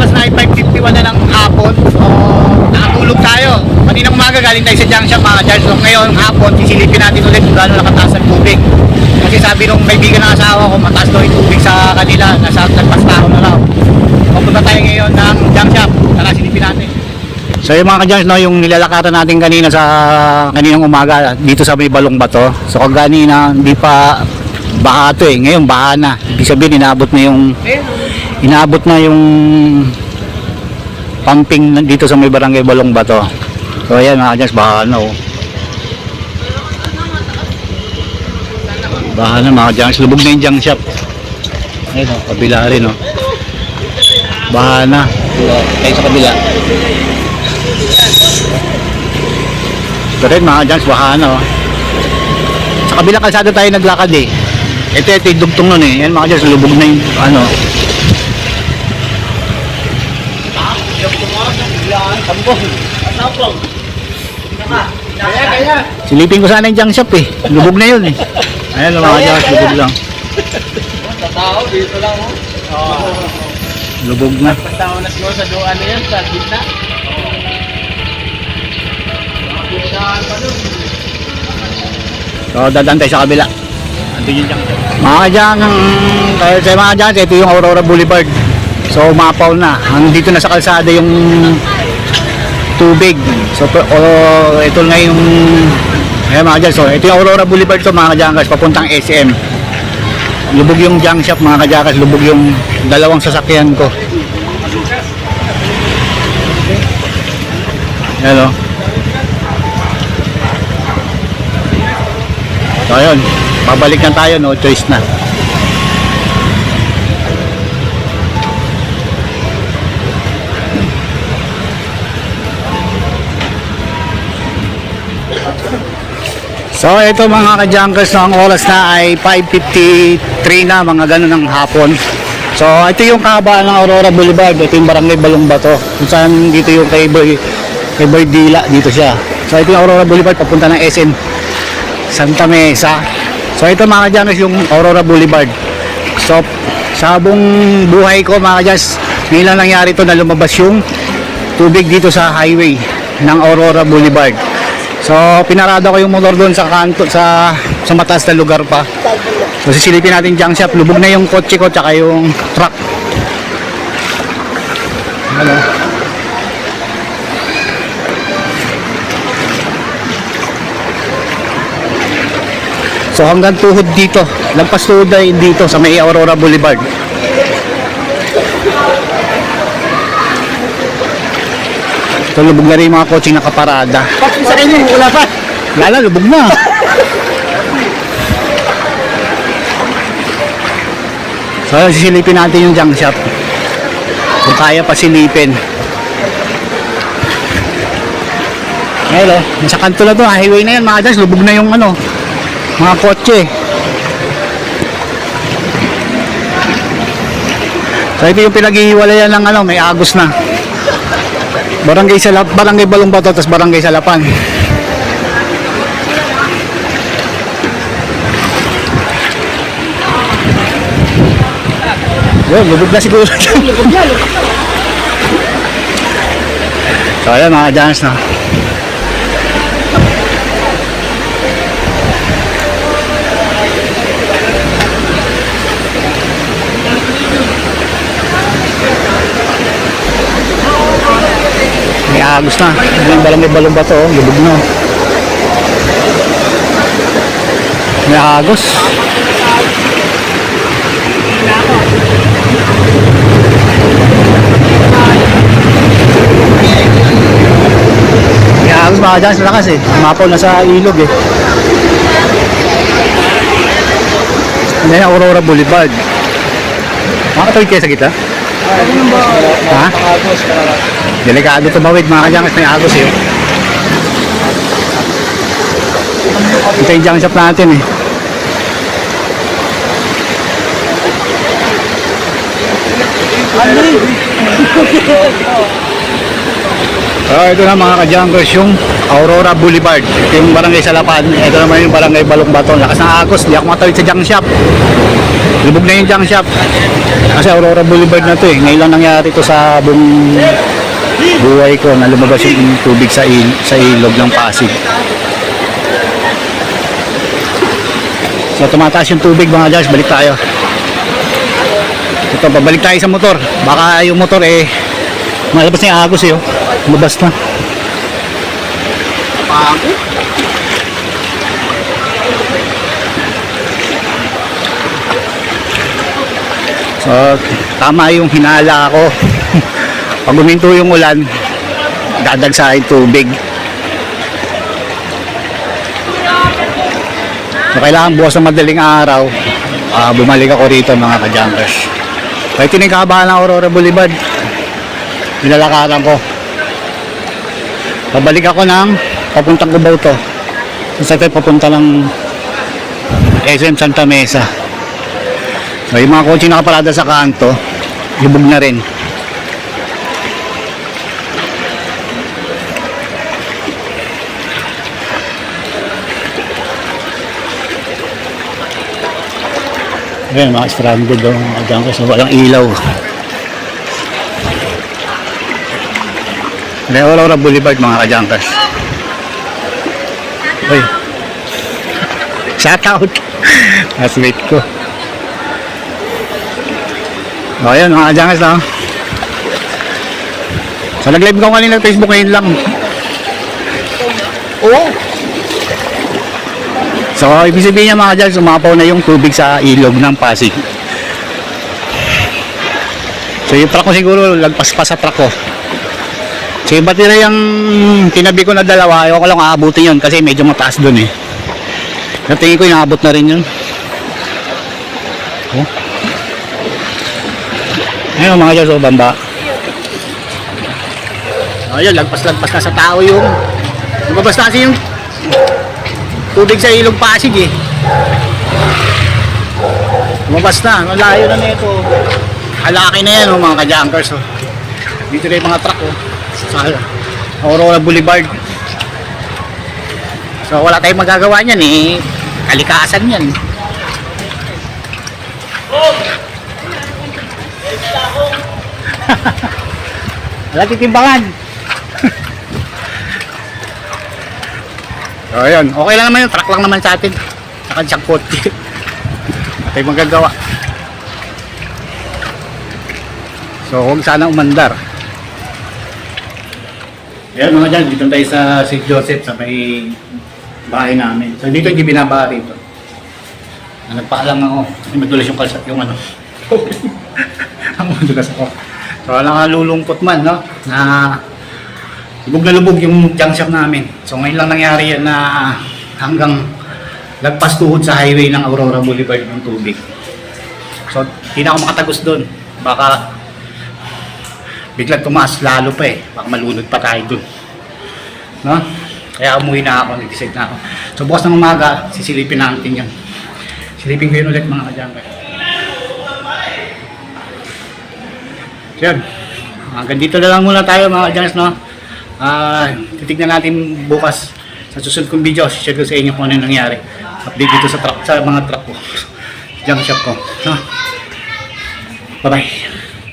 oras na ay 5.51 na ng hapon. So, nakatulog tayo. Kaninang umaga galing tayo sa junction mga Charles. So, ngayon hapon, sisilipin natin ulit kung gaano nakataas ang tubig. Kasi sabi nung kaibigan ng asawa ko, mataas daw yung tubig sa kanila. Nasa nagpasta ko na raw. Pupunta tayo ngayon ng junction. Tara, silipin natin. So yung mga kadyans, no, yung nilalakaran natin kanina sa kaninang umaga dito sa may balong bato. So kung kanina hindi pa baha to eh. Ngayon baha na. Ibig sabihin inaabot na yung inaabot na yung pumping na- dito sa may barangay balong bato. So ayan mga kadyans, baha na oh. Baha na mga kadyans. Lubog na yung junk shop. Ayun oh, kabila rin oh. Baha na. Tayo sa kabila. Ito rin mga jans, wahana oh. Sa kabilang kalsada tayo naglakad eh. Ito, ito yung dugtong nun eh. Yan mga jans, lubog na yung ano. Silipin ko sana yung junk shop eh. Lubog na yun eh. Ayan mga jans, lubog lang. Tao, dito lang oh. Lubog na. Tao na siguro sa doon na yan, sa gitna. So, dadaan tayo sa kabila. Junk shop. Mga dyan, dahil sa mga dyan, ito yung Aurora Boulevard. So, umapaw na. Nandito na sa kalsada yung tubig. So, pe- o, ito nga yung Ayan mga dyan. So, ito yung Aurora Boulevard to mga kadyakas, papuntang SM. Lubog yung junk shop mga kadyakas, lubog yung dalawang sasakyan ko. Yan o. So ayun, pabalik na tayo, no choice na. So ito mga ka-junkers, ang oras na ay 5.53 na, mga ganun ng hapon. So ito yung kahabaan ng Aurora Boulevard, ito yung barangay Balong Bato, kung saan dito yung kay Boy, kay Boy Dila, dito siya. So ito yung Aurora Boulevard, papunta ng SM Santa Mesa. So ito mga ka-junkers, yung Aurora Boulevard. So sa buong buhay ko mga ka-junkers, ngayon lang nangyari to na lumabas yung tubig dito sa highway ng Aurora Boulevard. So, pinarada ko yung motor doon sa kanto sa sa mataas na lugar pa. So, sisilipin natin junk shop. Lubog na yung kotse ko tsaka yung truck. Ano? So, hanggang tuhod dito. Lampas tuhod dito sa may Aurora Boulevard. So, lubog na rin yung mga kotseng nakaparada. Bakit sa inyo, wala pa. Lala, lubog na. So, sisilipin natin yung junk shop. Kung kaya pa silipin. Hello, nasa kanto na to, highway na yan mga guys, lubog na yung ano, mga kotse. So ito yung pinaghihiwalayan ng ano, may agos na. Barangay sa Barangay Balong Bato, tapos Barangay Salapan. Yun, lubog na siguro. lubog na, lubog na. So, ayan mga dance na. May agos na. Yung balang may balong bato, oh, lubog na. May agos. May agos mga dance lakas eh. Mapaw na sa ilog eh. Hindi na Aurora Boulevard. Makatawid kayo sa kita? Ha? Delikado tumawid mga kadyangis, may agos eh. Ito yung junk natin eh. So ito na mga ka-junkers yung Aurora Boulevard. Ito yung barangay Salapan. Ito naman yung barangay Balong Bato. Lakas ng agos. Di ako matawid sa junk shop. Lubog na yung junk shop. Kasi Aurora Boulevard na to eh. Ngayon lang nangyari to sa buong buhay ko na lumabas yung tubig sa, il sa ilog ng Pasig. So tumataas yung tubig mga Josh. Balik tayo. Ito, pabalik tayo sa motor. Baka yung motor eh malabas na yung agos eh. Oh. Lumabas na. Pago. So, tama yung hinala ko. Pag uminto yung ulan, dadagsa yung tubig. So, kailangan bukas ng madaling araw, ah, bumalik ako rito mga ka-jumpers. Yung kahabaan ng Aurora Boulevard. Nilalakaran ko. Babalik ako ng papuntang Cubao to. Sa so, papunta ng SM Santa Mesa. Yung mga kotse nakaparada sa kanto, lubog na rin. Ayan, mga stranded daw mga junkers na walang ilaw. Ayan, Aurora Boulevard mga ka-junkers. Uy. Shout out. Classmate ko. O ayan mga ka-junkers na. So nag-live ko kanina sa Facebook ngayon lang. Oo. So, ibig sabihin niya mga dyan, sumapaw na yung tubig sa ilog ng Pasig. So, yung truck ko siguro, lagpas pa sa truck ko. So, yung battery yung tinabi ko na dalawa, ayaw ko lang aabutin yun kasi medyo mataas dun eh. Pero tingin ko, inaabot na rin yun. Oh. Ayun mga dyan, so bamba. Ayun, lagpas-lagpas na sa tao yung lumabas na kasi yung tubig sa ilog Pasig eh. Lumabas na, ang layo na nito. Alaki na yan oh, mga ka-junkers oh. Dito na yung mga truck oh. Sa Aurora Boulevard. So wala tayong magagawa niyan eh. Kalikasan yan. wala titimbangan. So, ayun. Okay lang naman yun. Truck lang naman sa atin. Saka kotse. At ay magagawa. So, huwag sana umandar. Ayan mga dyan, dito tayo sa St. Joseph sa may bahay namin. So, dito hindi binabaha rito. Ah, Nagpaalam ako. Kasi madulas yung kalsat yung ano. Ang madulas ako. So, walang lulungkot man, no? Na lubog na lubog yung junk shop namin. So ngayon lang nangyari yan na hanggang lagpas tuhod sa highway ng Aurora Boulevard ng tubig. So hindi na ako makatagos doon. Baka biglang tumaas lalo pa eh. Baka malunod pa tayo doon. No? Kaya umuwi na ako, nag-decide na ako. So bukas ng umaga, sisilipin natin yan. Silipin ko yun ulit mga kadyangkay. So yan. Hanggang dito na lang muna tayo mga kadyangkay, no? Ah, titignan natin bukas sa susunod kong video, share ko sa inyo kung ano yung nangyari. Update dito sa truck, sa mga truck ko. Junk shop ko. No? Bye-bye.